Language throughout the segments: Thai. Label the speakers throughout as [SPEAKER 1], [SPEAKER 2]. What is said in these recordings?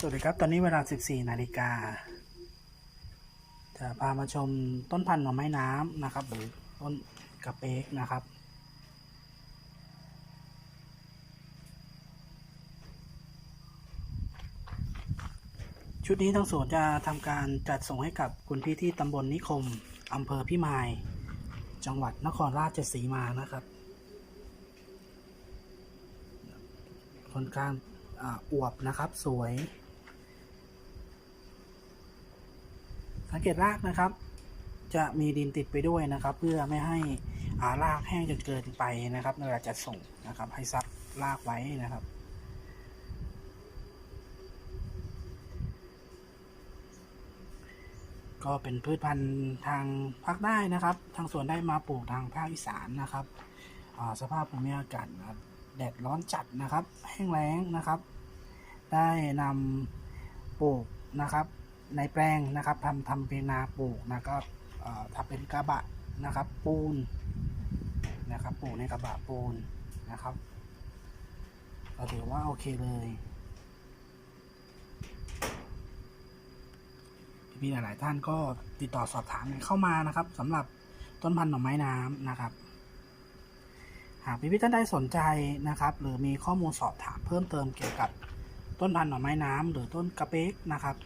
[SPEAKER 1] สวัสดีครับ ตอนนี้เวลา 14 นาฬิกา จะพามาชมต้นพันธุ์หน่อไม้น้ำนะครับ หรือต้นกระเป๊กนะครับ ชุดนี้ทั้งสวนจะทำการจัดส่งให้กับคุณพี่ที่ตำบลนิคมอำเภอพิมาย จังหวัดนครราชสีมานะครับ ค่อนข้างออวบนะครับสวย สังเกตรากนะครับ จะมีดินติดไปด้วยนะครับ เพื่อไม่ให้อารากแห้งจนเกินไปนะครับในเวลาจะส่งนะครับ ให้ซับรากไว้นะครับก็เป็นพืชพันธุ์ทางภาคใต้นะครับ ทางสวนได้มาปลูกทางภาคอีสานนะครับสภาพภูมิอากาศนะครับแดดร้อนจัดนะครับ แห้งแล้งนะครับ ได้นำปลูกนะครับ ในแปลงนะครับทำทำเป็นนาปลูกนะก็ทำเป็นกระบะนะครับ ปูนนะครับปลูกในกระบะปูนนะครับก็ถือว่าโอเคเลยพี่ๆหลาย ๆ ท่านก็ติดต่อสอบถามเข้ามานะครับสำหรับต้นพันธุ์หน่อไม้น้ำนะครับ หากพี่ๆท่านใดสนใจนะครับ หรือมีข้อมูลสอบถามเพิ่มเติมเกี่ยวกับต้นพันธุ์หน่อไม้น้ำหรือต้นกระเป๊กนะครับ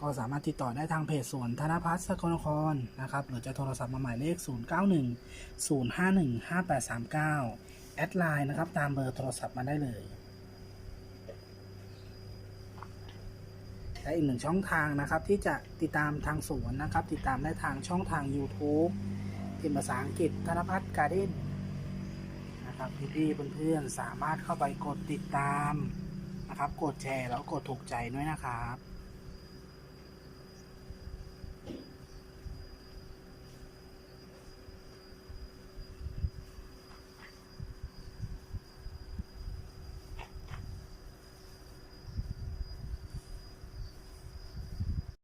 [SPEAKER 1] ก็สามารถติดต่อได้ทางเพจสวนธนพัฒน์สกลนครนะครับ หรือจะโทรศัพท์มาหมายเลข 091 051 5839 แอดไลน์นะครับ ตามเบอร์โทรศัพท์มาได้เลยและอีกหนึ่งช่องทางนะครับที่จะติดตามทางสวนนะครับ ติดตามได้ทางช่องทาง YouTube พิมพ์ภาษาอังกฤษธนพัฒน์การ์เด้นนะครับพี่ๆเพื่อนๆสามารถเข้าไปกดติดตามนะครับ กดแชร์แล้วกดถูกใจด้วยนะครับ